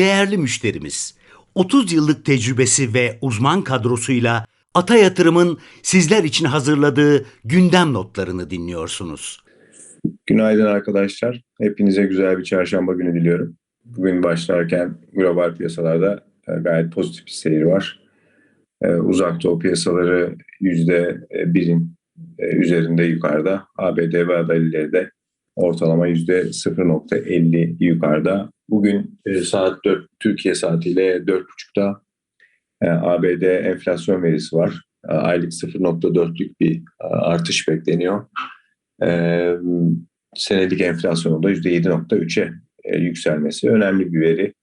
değerli müşterimiz. 30 yıllık tecrübesi ve uzman kadrosuyla Ata Yatırım'ın sizler için hazırladığı gündem notlarını dinliyorsunuz. Günaydın arkadaşlar. Hepinize güzel bir çarşamba günü diliyorum. Bugün başlarken global piyasalarda e, gayet pozitif bir seyir var. E, uzak doğu piyasaları %1'in e, üzerinde yukarıda. ABD ve adaylıları de ortalama %0.50 yukarıda. Bugün saat 4 Türkiye saatiyle 4.30'da ABD enflasyon verisi var. Aylık 0.4'lük bir artış bekleniyor. Senelik enflasyonun da %7.3'e yükselmesi önemli bir veri.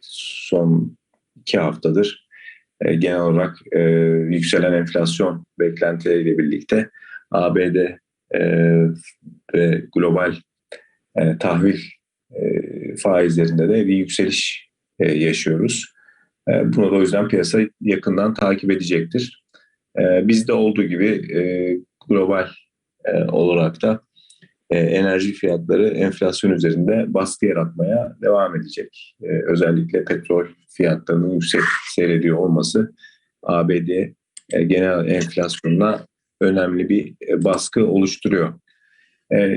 Son iki haftadır genel olarak yükselen enflasyon beklentileriyle birlikte ABD ve global tahvil faizlerinde de bir yükseliş yaşıyoruz. E, bunu da o yüzden piyasa yakından takip edecektir. E, bizde olduğu gibi e, global olarak da enerji fiyatları enflasyon üzerinde baskı yaratmaya devam edecek. Özellikle petrol fiyatlarının yüksek seyrediyor olması ABD genel enflasyonuna önemli bir baskı oluşturuyor.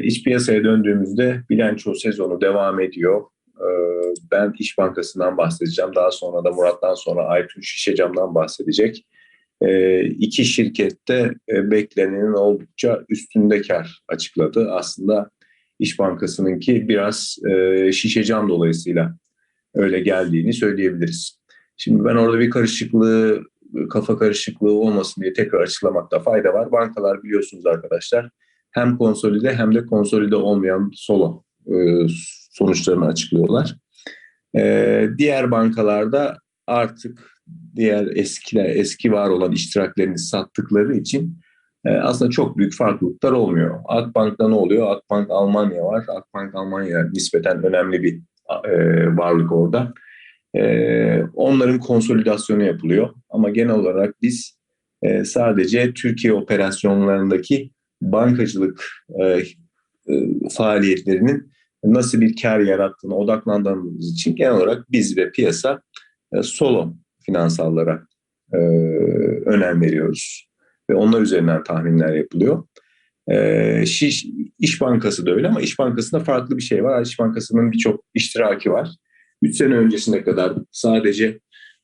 İç piyasaya döndüğümüzde bilanço sezonu devam ediyor. Ee, ben İş Bankası'ndan bahsedeceğim. Daha sonra da Murat'tan sonra Aytun Şişecam'dan bahsedecek. Ee, iki şirkette e, beklenenin oldukça üstünde kar açıkladı. Aslında İş Bankası'nınki biraz e, Şişecam dolayısıyla öyle geldiğini söyleyebiliriz. Şimdi ben orada bir karışıklığı, kafa karışıklığı olmasın diye tekrar açıklamakta fayda var. Bankalar biliyorsunuz arkadaşlar hem konsolide hem de konsolide olmayan solo e, sonuçlarını açıklıyorlar. Ee, diğer bankalarda artık diğer eskiler eski var olan iştiraklerini sattıkları için e, aslında çok büyük farklılıklar olmuyor. Akbank'ta ne oluyor? Akbank Almanya var. Akbank Almanya nispeten önemli bir e, varlık orada. E, onların konsolidasyonu yapılıyor. Ama genel olarak biz e, sadece Türkiye operasyonlarındaki bankacılık e, e, faaliyetlerinin nasıl bir kar yarattığına odaklandığımız için genel olarak biz ve piyasa solo finansallara önem veriyoruz. Ve onlar üzerinden tahminler yapılıyor. İş Bankası da öyle ama İş Bankası'nda farklı bir şey var. İş Bankası'nın birçok iştiraki var. 3 sene öncesine kadar sadece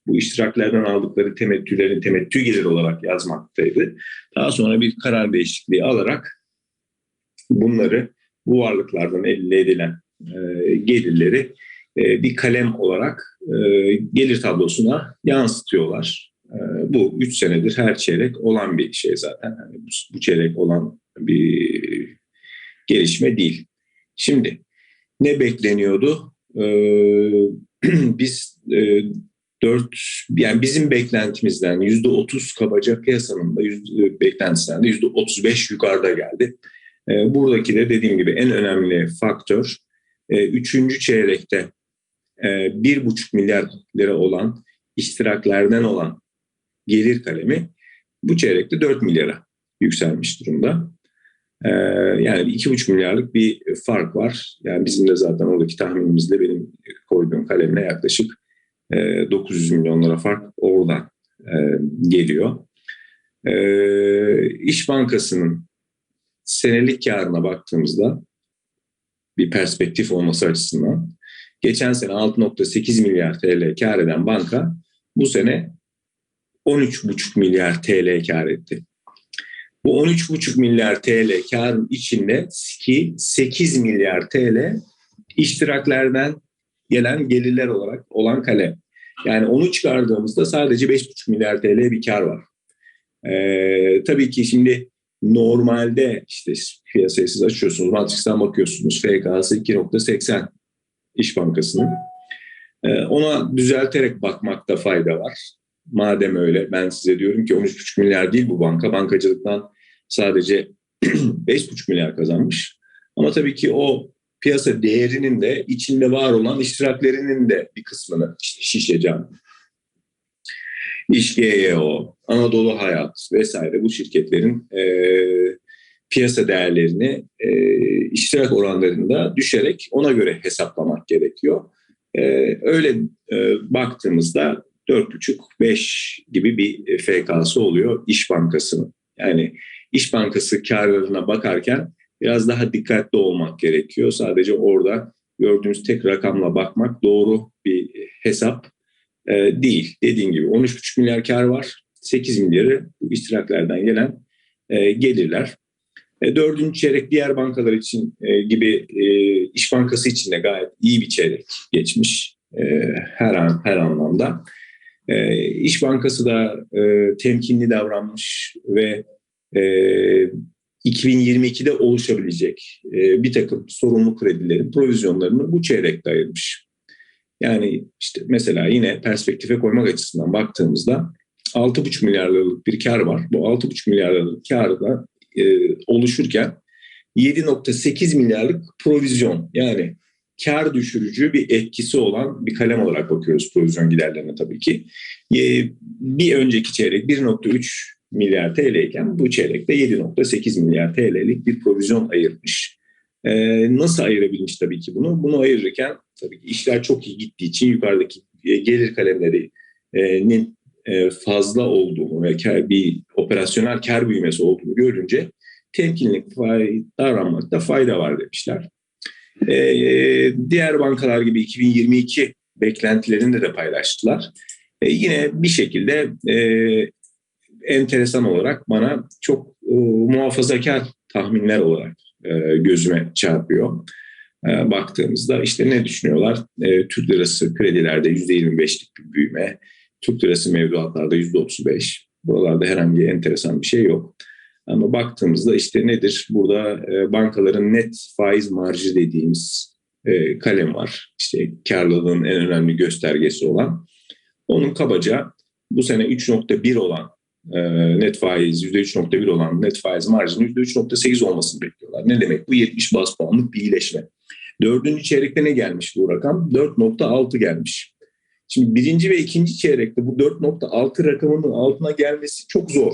bu iştiraklerden aldıkları temettülerin temettü gelir olarak yazmaktaydı. Daha sonra bir karar değişikliği alarak bunları bu varlıklardan elde edilen e, gelirleri e, bir kalem olarak e, gelir tablosuna yansıtıyorlar. E, bu üç senedir her çeyrek olan bir şey zaten. Yani bu, bu çeyrek olan bir gelişme değil. Şimdi ne bekleniyordu? E, biz e, 4 yani bizim beklentimizden yüzde 30 kabaca piyasanın da yüzde, beklentisinden de yüzde 35 yukarıda geldi. E, buradaki de dediğim gibi en önemli faktör e, üçüncü çeyrekte bir buçuk milyar lira olan iştiraklerden olan gelir kalemi bu çeyrekte 4 milyara yükselmiş durumda. E, yani iki buçuk milyarlık bir fark var. Yani bizim de zaten oradaki tahminimizde benim koyduğum kalemle yaklaşık 900 milyonlara fark oradan geliyor. İş Bankası'nın senelik karına baktığımızda bir perspektif olması açısından geçen sene 6.8 milyar TL kar eden banka bu sene 13,5 milyar TL kar etti. Bu 13,5 milyar TL karın içinde ki 8 milyar TL iştiraklerden gelen gelirler olarak olan kalem. Yani onu çıkardığımızda sadece 5,5 milyar TL bir kar var. Ee, tabii ki şimdi Normalde işte piyasayı siz açıyorsunuz, Matrix'ten bakıyorsunuz. FK'sı 2.80 İş Bankası'nın. Ee, ona düzelterek bakmakta fayda var. Madem öyle ben size diyorum ki 13,5 milyar değil bu banka. Bankacılıktan sadece 5,5 milyar kazanmış. Ama tabii ki o piyasa değerinin de içinde var olan iştiraklerinin de bir kısmını işte şişeceğim. İş GEO, Anadolu Hayat vesaire bu şirketlerin e, piyasa değerlerini e, iştirak oranlarında düşerek ona göre hesaplamak gerekiyor. öyle e, baktığımızda 4,5-5 gibi bir FK'sı oluyor İş Bankası'nın. Yani İş Bankası karlarına bakarken biraz daha dikkatli olmak gerekiyor. Sadece orada gördüğümüz tek rakamla bakmak doğru bir hesap e, değil. Dediğim gibi 13,5 milyar kar var. 8 milyarı bu iştiraklerden gelen e, gelirler. E, dördüncü çeyrek diğer bankalar için e, gibi e, İş Bankası için de gayet iyi bir çeyrek geçmiş e, her an her anlamda. E, İş Bankası da e, temkinli davranmış ve e, 2022'de oluşabilecek e, bir takım sorumlu kredilerin provizyonlarını bu çeyrekte ayırmış. Yani işte mesela yine perspektife koymak açısından baktığımızda 6,5 milyar liralık bir kar var. Bu 6,5 milyar liralık kar da e, oluşurken 7,8 milyarlık provizyon yani kar düşürücü bir etkisi olan bir kalem olarak bakıyoruz provizyon giderlerine tabii ki. E, bir önceki çeyrek 1,3 milyar TL iken bu çeyrekte 7,8 milyar TL'lik bir provizyon ayırmış. Ee, nasıl ayırabilmiş tabii ki bunu? Bunu ayırırken tabii ki işler çok iyi gittiği için yukarıdaki e, gelir kalemlerinin e, fazla olduğunu ve bir operasyonel kar büyümesi olduğunu görünce temkinli davranmakta fayda var demişler. Ee, diğer bankalar gibi 2022 beklentilerini de paylaştılar. Ee, yine bir şekilde e, enteresan olarak bana çok e, muhafazakar tahminler olarak e, gözüme çarpıyor. E, baktığımızda işte ne düşünüyorlar? E, Türk lirası kredilerde %25'lik bir büyüme, Türk lirası mevduatlarda %35. Buralarda herhangi enteresan bir şey yok. Ama baktığımızda işte nedir? Burada e, bankaların net faiz marjı dediğimiz e, kalem var. İşte karlılığın en önemli göstergesi olan. Onun kabaca bu sene 3.1 olan net faiz %3.1 olan net faiz marjının %3.8 olmasını bekliyorlar. Ne demek? Bu 70 bas puanlık bir iyileşme. Dördüncü çeyrekte ne gelmiş bu rakam? 4.6 gelmiş. Şimdi birinci ve ikinci çeyrekte bu 4.6 rakamının altına gelmesi çok zor.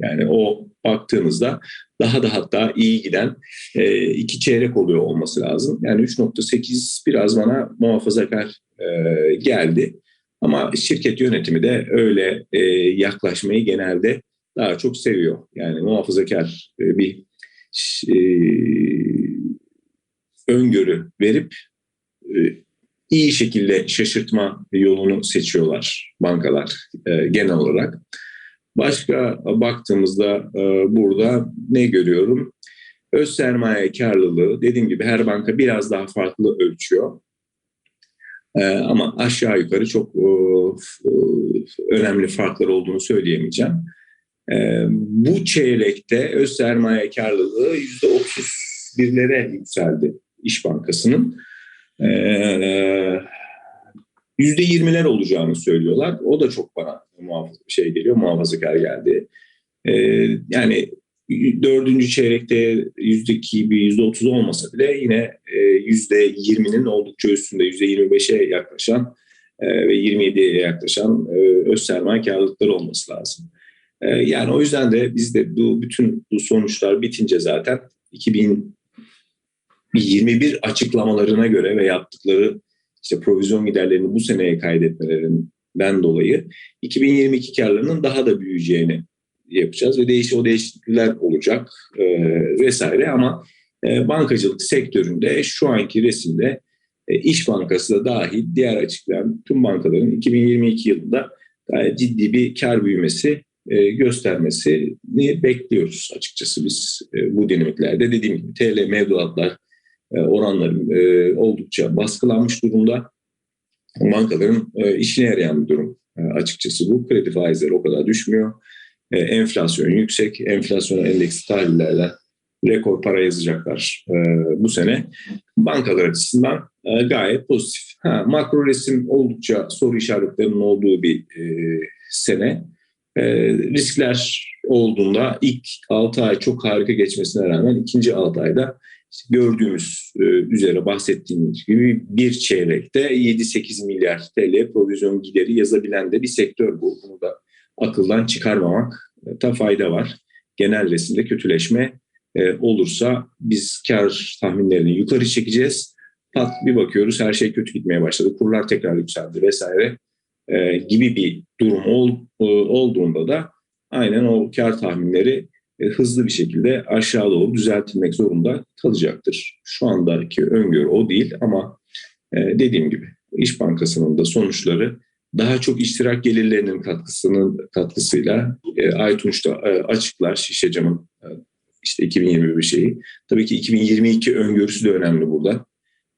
Yani o baktığınızda daha da hatta iyi giden e, iki çeyrek oluyor olması lazım. Yani 3.8 biraz bana muhafazakar e, geldi. Ama şirket yönetimi de öyle e, yaklaşmayı genelde daha çok seviyor. Yani muhafazakar e, bir e, öngörü verip e, iyi şekilde şaşırtma yolunu seçiyorlar bankalar e, genel olarak. Başka baktığımızda e, burada ne görüyorum? Öz sermaye karlılığı dediğim gibi her banka biraz daha farklı ölçüyor. E, ama aşağı yukarı çok e, e, önemli farklar olduğunu söyleyemeyeceğim. E, bu çeyrekte öz sermaye karlılığı %31'lere yükseldi İş Bankası'nın. E, %20'ler olacağını söylüyorlar. O da çok bana muhafaz şey geliyor, muhafazakar geldi. Yani dördüncü çeyrekte yüzdeki gibi yüzde otuz olmasa bile yine e, yüzde yirminin oldukça üstünde yüzde yirmi beşe yaklaşan e, ve 27'ye yaklaşan e, öz sermaye karlılıkları olması lazım. Yani o yüzden de biz de bu bütün bu sonuçlar bitince zaten 2021 açıklamalarına göre ve yaptıkları işte provizyon giderlerini bu seneye kaydetmelerinden dolayı 2022 karlarının daha da büyüyeceğini yapacağız ve değiş o değişiklikler olacak e, vesaire ama e, bankacılık sektöründe şu anki resimde e, İş Bankası da dahil diğer açıklayan tüm bankaların 2022 yılında gayet ciddi bir kar büyümesi e, göstermesini bekliyoruz açıkçası biz e, bu dinamiklerde. Dediğim gibi TL mevduatlar e, oranları e, oldukça baskılanmış durumda. Bankaların e, işine yarayan bir durum e, açıkçası bu. Kredi faizleri o kadar düşmüyor. E, enflasyon yüksek. Enflasyon endeksi tahlillerden rekor para yazacaklar e, bu sene. Bankalar açısından e, gayet pozitif. Ha, makro resim oldukça soru işaretlerinin olduğu bir e, sene. E, riskler olduğunda ilk 6 ay çok harika geçmesine rağmen ikinci 6 ayda işte gördüğümüz e, üzere bahsettiğimiz gibi bir çeyrekte 7-8 milyar TL provizyon gideri yazabilen de bir sektör bu. Bunu da akıldan çıkarmamak ta fayda var. Genel resimde kötüleşme e, olursa biz kar tahminlerini yukarı çekeceğiz. pat bir bakıyoruz her şey kötü gitmeye başladı. Kurlar tekrar yükseldi vesaire e, gibi bir durum e, olduğunda da aynen o kar tahminleri hızlı bir şekilde aşağı doğru düzeltilmek zorunda kalacaktır. Şu andaki öngörü o değil ama dediğim gibi İş Bankası'nın da sonuçları daha çok iştirak gelirlerinin katkısının katkısıyla e, Aytunç da e, açıklar Şişecam'ın e, işte 2021 şeyi. Tabii ki 2022 öngörüsü de önemli burada.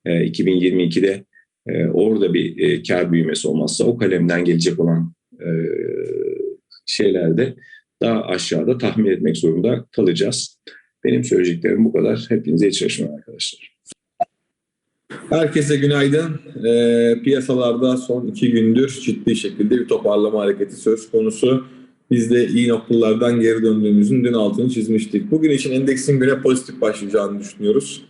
E, 2022'de e, orada bir e, kar büyümesi olmazsa o kalemden gelecek olan e, şeylerde daha aşağıda tahmin etmek zorunda kalacağız. Benim söyleyeceklerim bu kadar. Hepinize iyi çalışmalar arkadaşlar. Herkese günaydın. Ee, piyasalarda son iki gündür ciddi şekilde bir toparlama hareketi söz konusu. Biz de iyi noktalardan geri döndüğümüzün dün altını çizmiştik. Bugün için endeksin güne pozitif başlayacağını düşünüyoruz.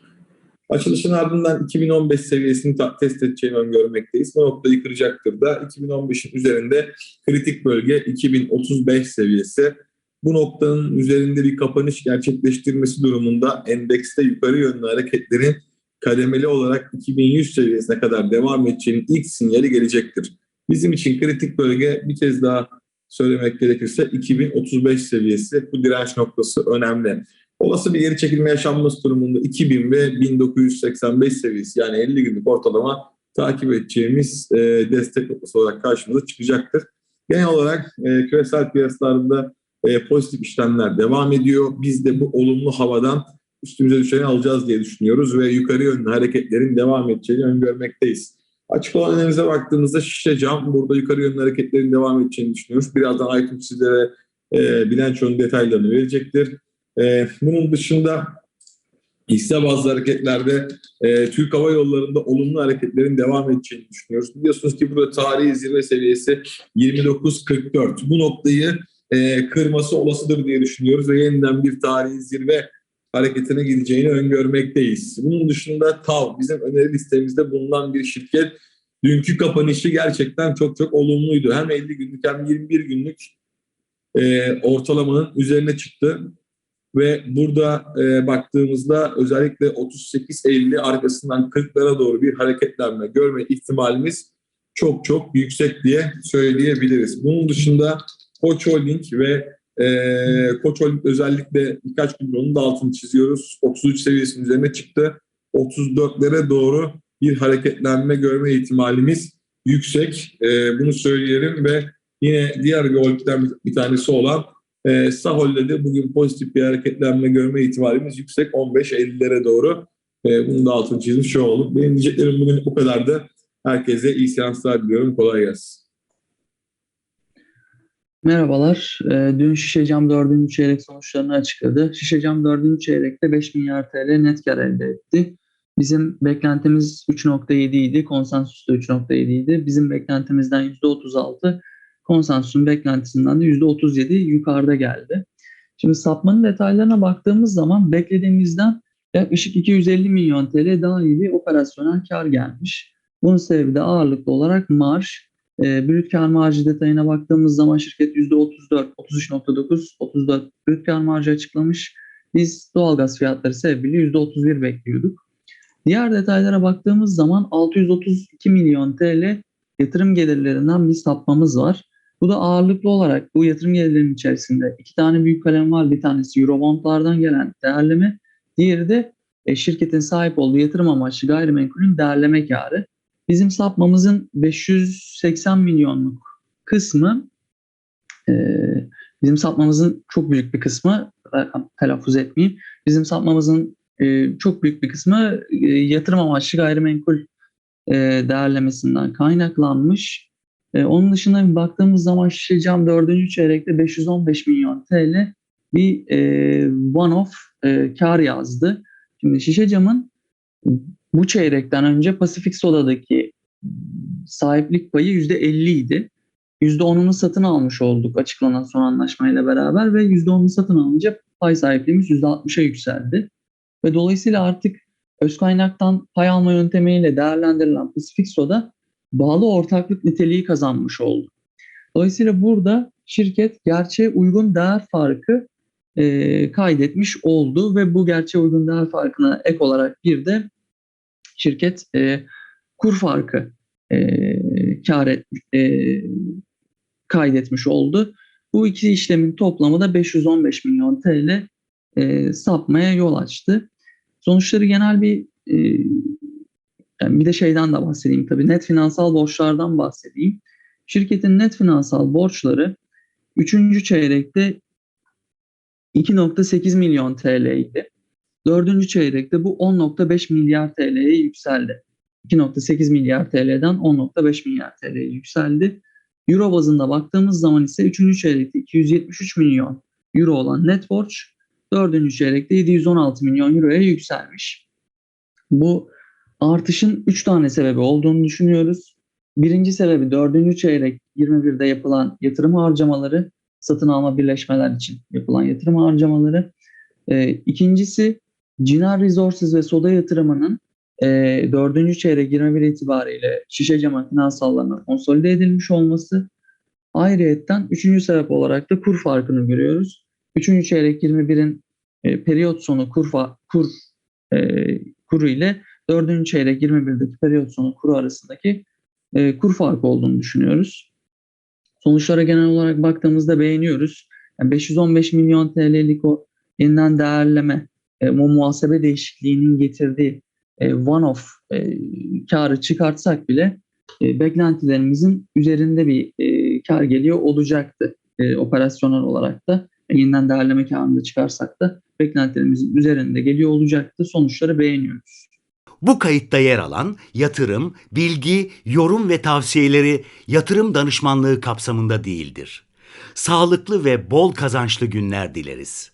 Açılışın ardından 2015 seviyesini test edeceğini öngörmekteyiz. Bu noktayı kıracaktır da 2015'in üzerinde kritik bölge 2035 seviyesi. Bu noktanın üzerinde bir kapanış gerçekleştirmesi durumunda endekste yukarı yönlü hareketlerin kademeli olarak 2100 seviyesine kadar devam edeceğinin ilk sinyali gelecektir. Bizim için kritik bölge bir kez daha söylemek gerekirse 2035 seviyesi bu direnç noktası önemli. Olası bir geri çekilme yaşanması durumunda 2000 ve 1985 seviyesi yani 50 günlük ortalama takip edeceğimiz e, destek noktası olarak karşımıza çıkacaktır. Genel olarak e, küresel piyasalarında e, pozitif işlemler devam ediyor. Biz de bu olumlu havadan üstümüze düşeni alacağız diye düşünüyoruz ve yukarı yönlü hareketlerin devam edeceğini öngörmekteyiz. Açık olan analize baktığımızda şişe cam burada yukarı yönlü hareketlerin devam edeceğini düşünüyoruz. Birazdan Aykut sizlere e, bilançonun detaylarını verecektir. E, bunun dışında hisse bazlı hareketlerde e, Türk Hava Yolları'nda olumlu hareketlerin devam edeceğini düşünüyoruz. Biliyorsunuz ki burada tarihi zirve seviyesi 29.44. Bu noktayı e, kırması olasıdır diye düşünüyoruz ve yeniden bir tarihi zirve hareketine gideceğini öngörmekteyiz. Bunun dışında TAV bizim öneri listemizde bulunan bir şirket. Dünkü kapanışı gerçekten çok çok olumluydu. Hem 50 günlük hem 21 günlük e, ortalamanın üzerine çıktı. Ve burada e, baktığımızda özellikle 38.50 arkasından 40'lara doğru bir hareketlenme görme ihtimalimiz çok çok yüksek diye söyleyebiliriz. Bunun dışında Koç Holding ve ee, Koç özellikle birkaç gündür onun da altını çiziyoruz. 33 seviyesinin üzerine çıktı. 34'lere doğru bir hareketlenme görme ihtimalimiz yüksek. Ee, bunu söyleyelim ve yine diğer bir holdingden bir, tanesi olan e, Sahol'de de bugün pozitif bir hareketlenme görme ihtimalimiz yüksek. 15-50'lere doğru. Ee, bunu da altını çizmiş olduk. Benim diyeceklerim bugün bu kadardı. Herkese iyi seanslar diliyorum. Kolay gelsin. Merhabalar. Ee, Dün Şişecam 4. çeyrek sonuçlarını açıkladı. Şişecam 4. çeyrekte 5 milyar TL net kar elde etti. Bizim beklentimiz 3.7 idi. Konsensus da 3.7 idi. Bizim beklentimizden %36, konsensusun beklentisinden de %37 yukarıda geldi. Şimdi sapmanın detaylarına baktığımız zaman beklediğimizden yaklaşık 250 milyon TL daha iyi bir operasyonel kar gelmiş. Bunun sebebi de ağırlıklı olarak marj, e, brüt kar marjı detayına baktığımız zaman şirket %34, 33.9, 34 brüt kar marjı açıklamış. Biz doğalgaz fiyatları sebebiyle %31 bekliyorduk. Diğer detaylara baktığımız zaman 632 milyon TL yatırım gelirlerinden bir sapmamız var. Bu da ağırlıklı olarak bu yatırım gelirlerinin içerisinde iki tane büyük kalem var. Bir tanesi Eurobondlardan gelen değerleme. Diğeri de e, şirketin sahip olduğu yatırım amaçlı gayrimenkulün değerleme karı. Bizim sapmamızın 580 milyonluk kısmı e, bizim sapmamızın çok büyük bir kısmı rakam telaffuz etmeyeyim. Bizim sapmamızın e, çok büyük bir kısmı e, yatırım amaçlı gayrimenkul e, değerlemesinden kaynaklanmış. E, onun dışında bir baktığımız zaman Şişecam 4. çeyrekte 515 milyon TL bir e, one-off e, kar yazdı. Şimdi Şişecam'ın bu çeyrekten önce Pasifik Soda'daki sahiplik payı %50 idi. %10'unu satın almış olduk açıklanan son anlaşmayla beraber ve %10'unu satın alınca pay sahipliğimiz %60'a yükseldi. Ve dolayısıyla artık öz kaynaktan pay alma yöntemiyle değerlendirilen Pasifik Soda bağlı ortaklık niteliği kazanmış oldu. Dolayısıyla burada şirket gerçeğe uygun değer farkı e, kaydetmiş oldu ve bu gerçeğe uygun değer farkına ek olarak bir de şirket e, kur farkı e, kar et, e, kaydetmiş oldu. Bu iki işlemin toplamı da 515 milyon TL e, sapmaya yol açtı. Sonuçları genel bir e, yani bir de şeyden de bahsedeyim tabii. Net finansal borçlardan bahsedeyim. Şirketin net finansal borçları 3. çeyrekte 2.8 milyon TL idi. 4. çeyrekte bu 10.5 milyar TL'ye yükseldi. 2.8 milyar TL'den 10.5 milyar TL'ye yükseldi. Euro bazında baktığımız zaman ise 3. çeyrekte 273 milyon euro olan net borç 4. çeyrekte 716 milyon euroya yükselmiş. Bu artışın 3 tane sebebi olduğunu düşünüyoruz. Birinci sebebi 4. çeyrek 21'de yapılan yatırım harcamaları, satın alma birleşmeler için yapılan yatırım harcamaları. Ee, ikincisi Cinar Resources ve Soda yatırımının e, 4. çeyrek 21 itibariyle şişe cama finansallarına konsolide edilmiş olması. Ayrıyetten üçüncü sebep olarak da kur farkını görüyoruz. Üçüncü çeyrek 21'in e, periyot sonu kur, kur e, kuru ile dördüncü çeyrek 21'deki periyot sonu kuru arasındaki e, kur farkı olduğunu düşünüyoruz. Sonuçlara genel olarak baktığımızda beğeniyoruz. Yani 515 milyon TL'lik o yeniden değerleme, e, o muhasebe değişikliğinin getirdiği e, one-off e, karı çıkartsak bile e, beklentilerimizin üzerinde bir e, kar geliyor olacaktı e, operasyonel olarak da. E, yeniden değerleme karını çıkarsak da beklentilerimizin üzerinde geliyor olacaktı. Sonuçları beğeniyoruz. Bu kayıtta yer alan yatırım, bilgi, yorum ve tavsiyeleri yatırım danışmanlığı kapsamında değildir. Sağlıklı ve bol kazançlı günler dileriz.